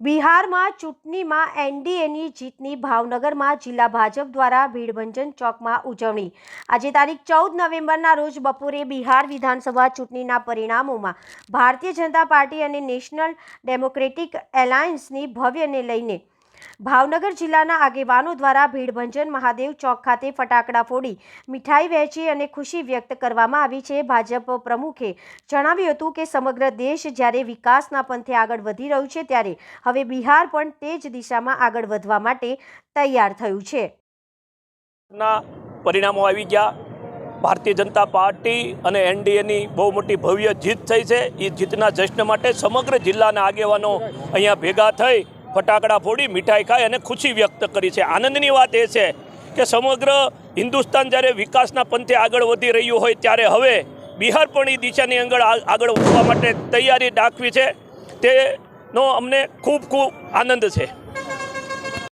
બિહારમાં ચૂંટણીમાં એનડીએની જીતની ભાવનગરમાં જિલ્લા ભાજપ દ્વારા ભીડભંજન ચોકમાં ઉજવણી. આજે તારીખ ચૌદ નવેમ્બરના રોજ બપોરે બિહાર વિધાનસભા ચૂંટણીના પરિણામોમાં ભારતીય જનતા પાર્ટી અને નેશનલ ડેમોક્રેટિક એલાયન્સની ભવ્યને લઈને ભાવનગર જિલ્લાના આગેવાનો દ્વારા ભીડભંજન મહાદેવ ચોક ખાતે ફટાકડા ફોડી મીઠાઈ વહેંચી અને ખુશી વ્યક્ત કરવામાં આવી છે. ભાજપ પ્રમુખે જણાવ્યું હતું કે સમગ્ર દેશ જ્યારે વિકાસના પંથે આગળ વધી રહ્યું છે ત્યારે હવે બિહાર પણ તે જ દિશામાં આગળ વધવા માટે તૈયાર થયું છે. પરિણામો આવી ગયા. ભારતીય જનતા પાર્ટી અને એનડીએની બહુ મોટી ભવ્ય જીત થઈ છે. એ જીતના જશ્ન માટે સમગ્ર જિલ્લાના આગેવાનો અહીંયા ભેગા થઈ ફટાકડા ફોડી, મીઠાઈ ખાઈ અને ખુશી વ્યક્ત કરી છે. આનંદની વાત એ છે કે સમગ્ર હિન્દુસ્તાન જ્યારે વિકાસના પંથે આગળ વધી રહ્યું હોય ત્યારે હવે બિહાર પણ એ દિશાની આગળ આગળ વધવા માટે તૈયારી દાખવી છે. તેનો અમને ખૂબ ખૂબ આનંદ છે.